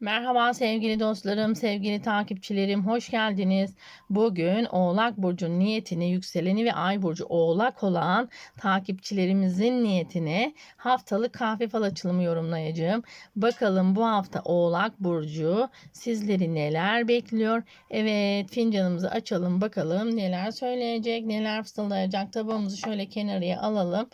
Merhaba sevgili dostlarım, sevgili takipçilerim, hoş geldiniz. Bugün Oğlak Burcu'nun niyetini, yükseleni ve Ay Burcu Oğlak olan takipçilerimizin niyetine haftalık kahve fal açılımı yorumlayacağım. Bakalım bu hafta Oğlak Burcu sizleri neler bekliyor? Evet fincanımızı açalım bakalım neler söyleyecek, neler fısıldayacak. Tabağımızı şöyle kenarıya alalım.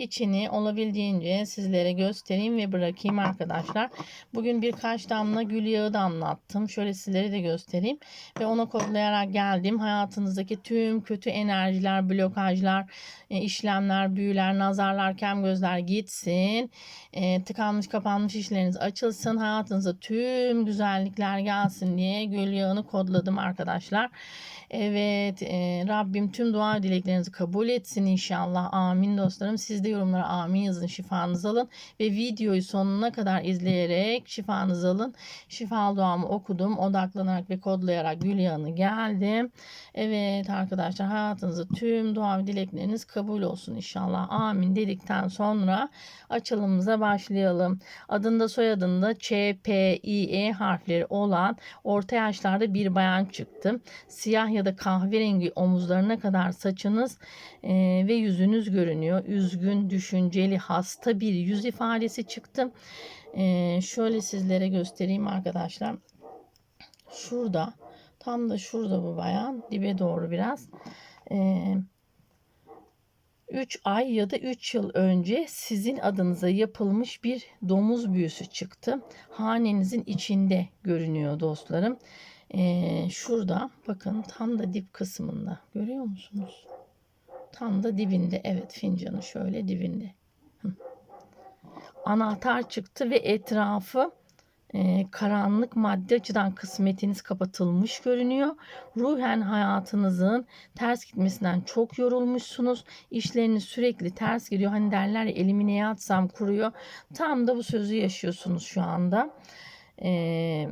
İçini olabildiğince sizlere göstereyim ve bırakayım arkadaşlar. Bugün birkaç damla gül yağı damlattım. Şöyle sizlere de göstereyim. Ve ona kodlayarak geldim. Hayatınızdaki tüm kötü enerjiler, blokajlar, e, işlemler, büyüler, nazarlar, kem gözler gitsin. E, tıkanmış kapanmış işleriniz açılsın. Hayatınıza tüm güzellikler gelsin diye gül yağını kodladım arkadaşlar. Evet e, Rabbim tüm dua dileklerinizi kabul etsin inşallah. Amin dostlarım. Siz de yorumlara amin yazın şifanızı alın. Ve videoyu sonuna kadar izleyerek şifanızı alın. Şifa duamı okudum. Odaklanarak ve kodlayarak gül yağını geldim. Evet arkadaşlar hayatınızda tüm dua ve dilekleriniz kabul olsun inşallah. Amin dedikten sonra açılımımıza başlayalım. Adında soyadında Ç, P, I, E harfleri olan orta yaşlarda bir bayan çıktı. Siyah ya da kahverengi omuzlarına kadar saçınız e, ve yüzünüz görünüyor. Üzgün, düşünceli, hasta bir yüz ifadesi çıktı. E, şöyle sizlere göstereyim arkadaşlar. Şurada, tam da şurada bu bayan, dibe doğru biraz. E, 3 ay ya da 3 yıl önce sizin adınıza yapılmış bir domuz büyüsü çıktı. Hanenizin içinde görünüyor dostlarım. Ee, şurada bakın tam da dip kısmında görüyor musunuz? Tam da dibinde evet fincanın şöyle dibinde. Anahtar çıktı ve etrafı e, karanlık madde açıdan kısmetiniz kapatılmış görünüyor. Ruhen hayatınızın ters gitmesinden çok yorulmuşsunuz. İşleriniz sürekli ters gidiyor. Hani derler ya elimi neye atsam kuruyor. Tam da bu sözü yaşıyorsunuz şu anda. Eee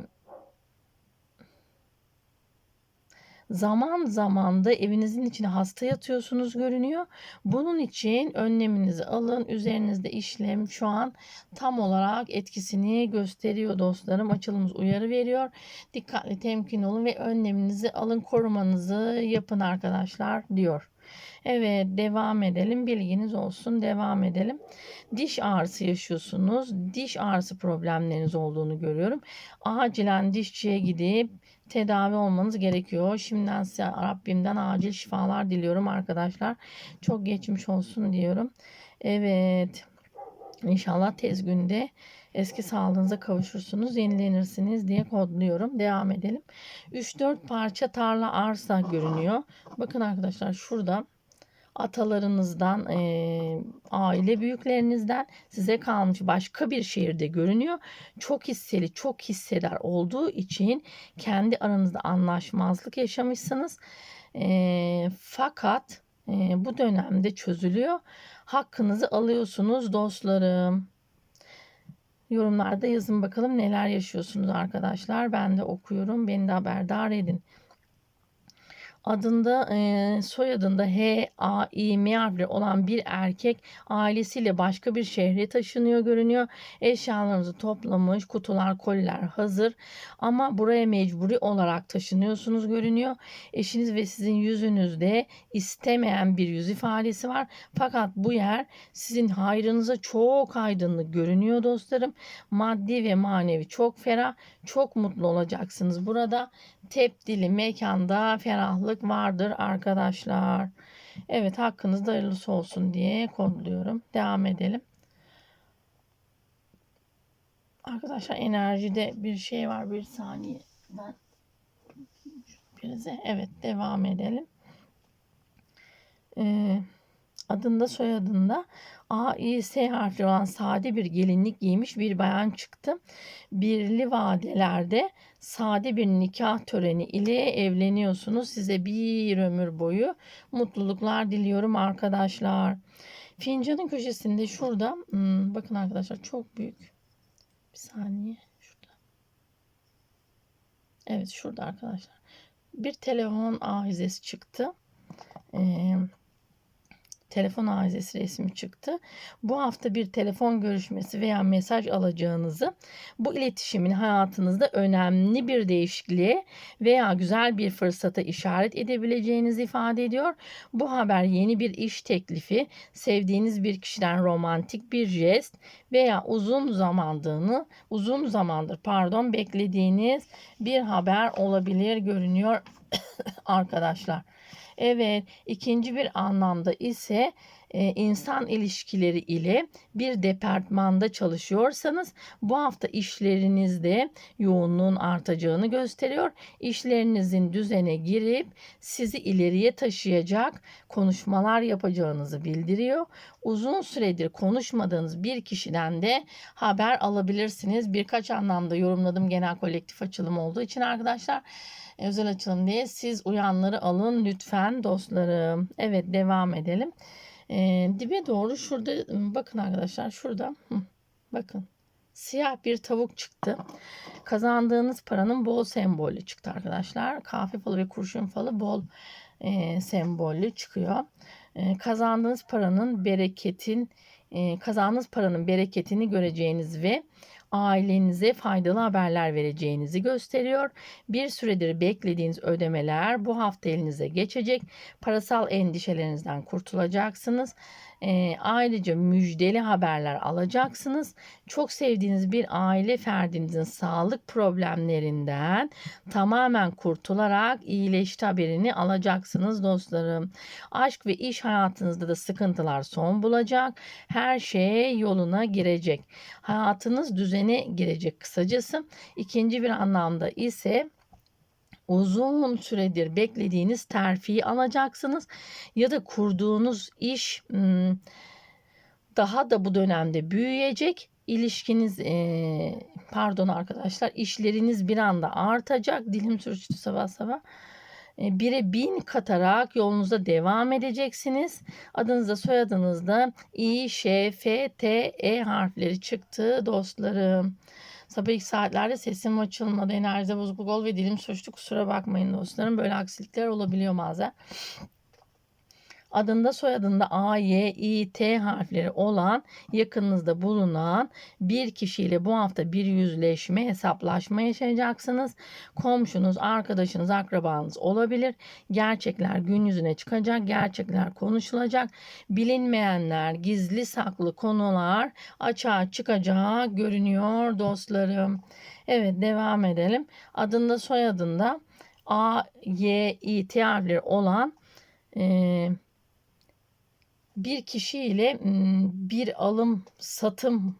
zaman zaman da evinizin içine hasta yatıyorsunuz görünüyor. Bunun için önleminizi alın. Üzerinizde işlem şu an tam olarak etkisini gösteriyor dostlarım. Açılımız uyarı veriyor. Dikkatli temkin olun ve önleminizi alın. Korumanızı yapın arkadaşlar diyor. Evet devam edelim. Bilginiz olsun. Devam edelim. Diş ağrısı yaşıyorsunuz. Diş ağrısı problemleriniz olduğunu görüyorum. Acilen dişçiye gidip tedavi olmanız gerekiyor. Şimdiden size Rabbimden acil şifalar diliyorum arkadaşlar. Çok geçmiş olsun diyorum. Evet. İnşallah tez günde eski sağlığınıza kavuşursunuz, yenilenirsiniz diye kodluyorum. Devam edelim. 3-4 parça tarla arsa görünüyor. Bakın arkadaşlar şurada atalarınızdan, e, aile büyüklerinizden size kalmış başka bir şehirde görünüyor. Çok hisseli, çok hisseder olduğu için kendi aranızda anlaşmazlık yaşamışsınız. E, fakat e, bu dönemde çözülüyor. Hakkınızı alıyorsunuz dostlarım. Yorumlarda yazın bakalım neler yaşıyorsunuz arkadaşlar. Ben de okuyorum. Beni de haberdar edin adında e, soyadında H, A, I, M harfleri olan bir erkek ailesiyle başka bir şehre taşınıyor görünüyor. Eşyalarınızı toplamış, kutular, koliler hazır ama buraya mecburi olarak taşınıyorsunuz görünüyor. Eşiniz ve sizin yüzünüzde istemeyen bir yüz ifadesi var. Fakat bu yer sizin hayrınıza çok aydınlık görünüyor dostlarım. Maddi ve manevi çok ferah, çok mutlu olacaksınız. Burada tepdili mekanda ferahlık vardır arkadaşlar. Evet hakkınızda hayırlısı olsun diye kodluyorum. Devam edelim. Arkadaşlar enerjide bir şey var bir saniye. Ben evet devam edelim. Ee, adında soyadında A, I, S harfli olan sade bir gelinlik giymiş bir bayan çıktı. Birli vadelerde sade bir nikah töreni ile evleniyorsunuz. Size bir ömür boyu mutluluklar diliyorum arkadaşlar. Fincanın köşesinde şurada hmm, bakın arkadaşlar çok büyük. Bir saniye şurada. Evet şurada arkadaşlar. Bir telefon ahizesi çıktı. Ee, telefon ailesi resmi çıktı. Bu hafta bir telefon görüşmesi veya mesaj alacağınızı bu iletişimin hayatınızda önemli bir değişikliğe veya güzel bir fırsata işaret edebileceğinizi ifade ediyor. Bu haber yeni bir iş teklifi, sevdiğiniz bir kişiden romantik bir jest veya uzun zamandığını, uzun zamandır pardon beklediğiniz bir haber olabilir görünüyor arkadaşlar. Evet, ikinci bir anlamda ise e, insan ilişkileri ile bir departmanda çalışıyorsanız bu hafta işlerinizde yoğunluğun artacağını gösteriyor. İşlerinizin düzene girip sizi ileriye taşıyacak konuşmalar yapacağınızı bildiriyor. Uzun süredir konuşmadığınız bir kişiden de haber alabilirsiniz. Birkaç anlamda yorumladım genel kolektif açılım olduğu için arkadaşlar özel açılım diye siz uyanları alın lütfen dostlarım. Evet devam edelim. Ee, dibe doğru şurada bakın arkadaşlar şurada hı, bakın siyah bir tavuk çıktı. Kazandığınız paranın bol sembolü çıktı arkadaşlar. Kahve falı ve kurşun falı bol e, sembollü çıkıyor. E, kazandığınız paranın bereketin e, kazandığınız paranın bereketini göreceğiniz ve ailenize faydalı haberler vereceğinizi gösteriyor. Bir süredir beklediğiniz ödemeler bu hafta elinize geçecek. Parasal endişelerinizden kurtulacaksınız. E, ayrıca müjdeli haberler alacaksınız. Çok sevdiğiniz bir aile ferdinizin sağlık problemlerinden tamamen kurtularak iyileşti haberini alacaksınız dostlarım. Aşk ve iş hayatınızda da sıkıntılar son bulacak. Her şey yoluna girecek. Hayatınız düzene girecek kısacası. İkinci bir anlamda ise uzun süredir beklediğiniz terfiyi alacaksınız ya da kurduğunuz iş daha da bu dönemde büyüyecek. İlişkiniz pardon arkadaşlar işleriniz bir anda artacak. Dilim sürçtü sabah sabah. Bire bin katarak yolunuza devam edeceksiniz. Adınızda soyadınızda İ, Ş, F, T, E harfleri çıktı dostlarım. Sabah ilk saatlerde sesim açılmadı, enerjide bozukluk ol ve dilim suçtu. Kusura bakmayın dostlarım. Böyle aksilikler olabiliyor bazen adında soyadında A, Y, İ, T harfleri olan yakınınızda bulunan bir kişiyle bu hafta bir yüzleşme, hesaplaşma yaşayacaksınız. Komşunuz, arkadaşınız, akrabanız olabilir. Gerçekler gün yüzüne çıkacak, gerçekler konuşulacak. Bilinmeyenler, gizli saklı konular açığa çıkacağı görünüyor dostlarım. Evet devam edelim. Adında soyadında A, Y, İ, T harfleri olan e, bir kişiyle bir alım satım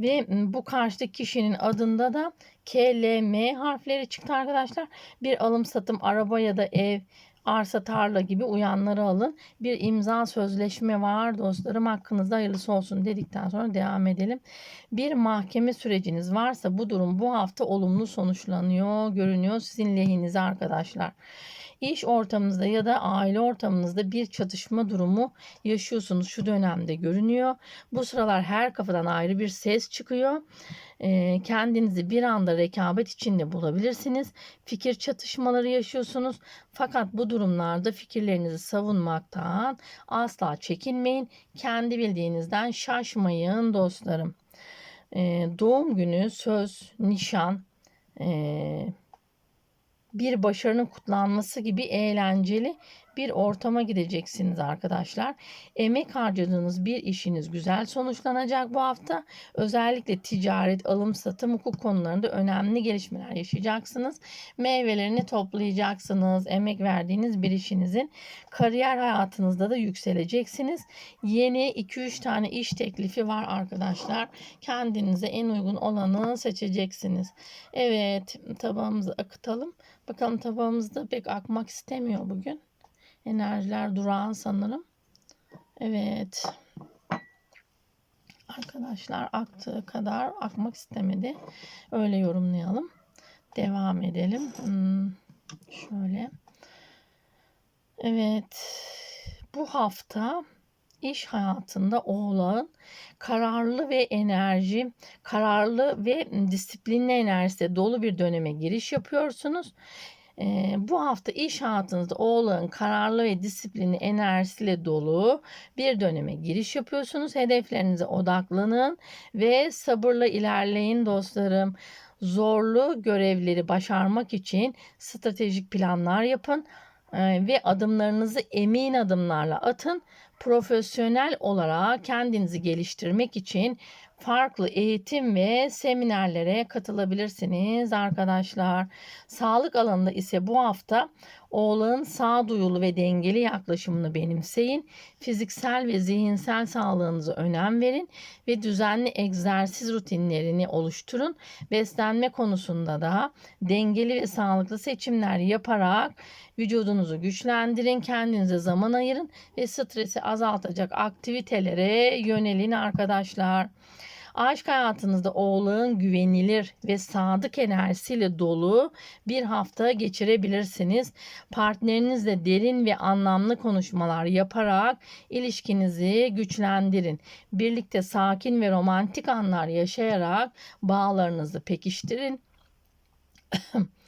ve bu karşıdaki kişinin adında da KLM harfleri çıktı arkadaşlar. Bir alım satım araba ya da ev arsa tarla gibi uyanları alın. Bir imza sözleşme var dostlarım hakkınızda hayırlısı olsun dedikten sonra devam edelim. Bir mahkeme süreciniz varsa bu durum bu hafta olumlu sonuçlanıyor görünüyor sizin lehinize arkadaşlar. İş ortamınızda ya da aile ortamınızda bir çatışma durumu yaşıyorsunuz şu dönemde görünüyor. Bu sıralar her kafadan ayrı bir ses çıkıyor. Kendinizi bir anda rekabet içinde bulabilirsiniz. Fikir çatışmaları yaşıyorsunuz. Fakat bu durumlarda fikirlerinizi savunmaktan asla çekinmeyin. Kendi bildiğinizden şaşmayın dostlarım. Doğum günü, söz, nişan, bir başarının kutlanması gibi eğlenceli bir ortama gideceksiniz arkadaşlar. Emek harcadığınız bir işiniz güzel sonuçlanacak bu hafta. Özellikle ticaret, alım, satım, hukuk konularında önemli gelişmeler yaşayacaksınız. Meyvelerini toplayacaksınız. Emek verdiğiniz bir işinizin kariyer hayatınızda da yükseleceksiniz. Yeni 2-3 tane iş teklifi var arkadaşlar. Kendinize en uygun olanı seçeceksiniz. Evet tabağımızı akıtalım. Bakalım tabağımızda pek akmak istemiyor bugün. Enerjiler durağan sanırım. Evet. Arkadaşlar aktığı kadar akmak istemedi. Öyle yorumlayalım. Devam edelim. Hmm, şöyle. Evet. Bu hafta iş hayatında oğlağın kararlı ve enerji, kararlı ve disiplinli enerjisi dolu bir döneme giriş yapıyorsunuz Ee, bu hafta iş hayatınızda oğlağın kararlı ve disiplinli enerjisiyle dolu bir döneme giriş yapıyorsunuz. Hedeflerinize odaklanın ve sabırla ilerleyin dostlarım. Zorlu görevleri başarmak için stratejik planlar yapın ee, ve adımlarınızı emin adımlarla atın. Profesyonel olarak kendinizi geliştirmek için farklı eğitim ve seminerlere katılabilirsiniz arkadaşlar. Sağlık alanında ise bu hafta oğlağın sağduyulu ve dengeli yaklaşımını benimseyin. Fiziksel ve zihinsel sağlığınıza önem verin ve düzenli egzersiz rutinlerini oluşturun. Beslenme konusunda da dengeli ve sağlıklı seçimler yaparak vücudunuzu güçlendirin, kendinize zaman ayırın ve stresi azaltacak aktivitelere yönelin arkadaşlar. Aşk hayatınızda oğlağın güvenilir ve sadık enerjisiyle dolu bir hafta geçirebilirsiniz. Partnerinizle derin ve anlamlı konuşmalar yaparak ilişkinizi güçlendirin. Birlikte sakin ve romantik anlar yaşayarak bağlarınızı pekiştirin.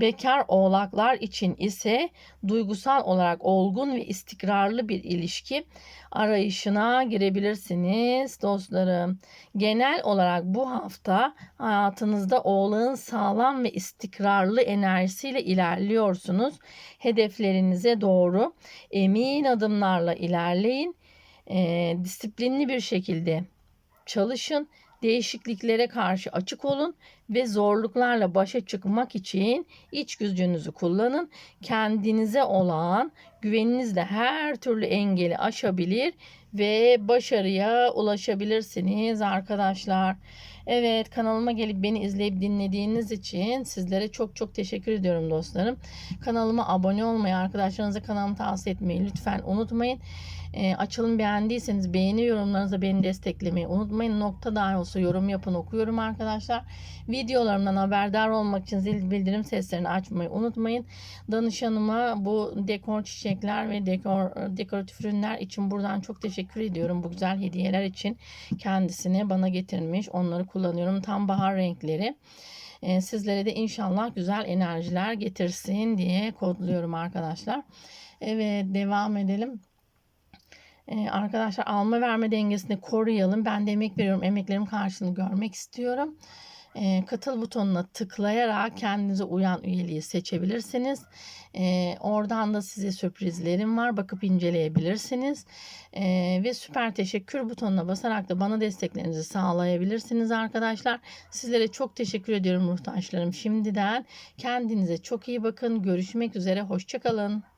Bekar oğlaklar için ise duygusal olarak olgun ve istikrarlı bir ilişki arayışına girebilirsiniz dostlarım. Genel olarak bu hafta hayatınızda oğlağın sağlam ve istikrarlı enerjisiyle ilerliyorsunuz. Hedeflerinize doğru emin adımlarla ilerleyin. E, disiplinli bir şekilde çalışın değişikliklere karşı açık olun ve zorluklarla başa çıkmak için iç gücünüzü kullanın. Kendinize olan güveninizle her türlü engeli aşabilir ve başarıya ulaşabilirsiniz arkadaşlar. Evet kanalıma gelip beni izleyip dinlediğiniz için sizlere çok çok teşekkür ediyorum dostlarım. Kanalıma abone olmayı, arkadaşlarınıza kanalımı tavsiye etmeyi lütfen unutmayın. E, açılım beğendiyseniz beğeni yorumlarınızla beni desteklemeyi unutmayın. Nokta dahi olsa yorum yapın okuyorum arkadaşlar. Videolarımdan haberdar olmak için zil bildirim seslerini açmayı unutmayın. Danışanıma bu dekor çiçekler ve dekor dekoratif ürünler için buradan çok teşekkür ediyorum. Bu güzel hediyeler için kendisine bana getirmiş. Onları kullanıyorum. Tam bahar renkleri. Ee, sizlere de inşallah güzel enerjiler getirsin diye kodluyorum arkadaşlar. Evet devam edelim. Ee, arkadaşlar alma verme dengesini koruyalım. Ben de emek veriyorum. Emeklerim karşılığını görmek istiyorum. Ee, katıl butonuna tıklayarak kendinize uyan üyeliği seçebilirsiniz. Ee, oradan da size sürprizlerim var. Bakıp inceleyebilirsiniz. Ee, ve süper teşekkür butonuna basarak da bana desteklerinizi sağlayabilirsiniz arkadaşlar. Sizlere çok teşekkür ediyorum ruhtaşlarım. Şimdiden kendinize çok iyi bakın. Görüşmek üzere. Hoşçakalın.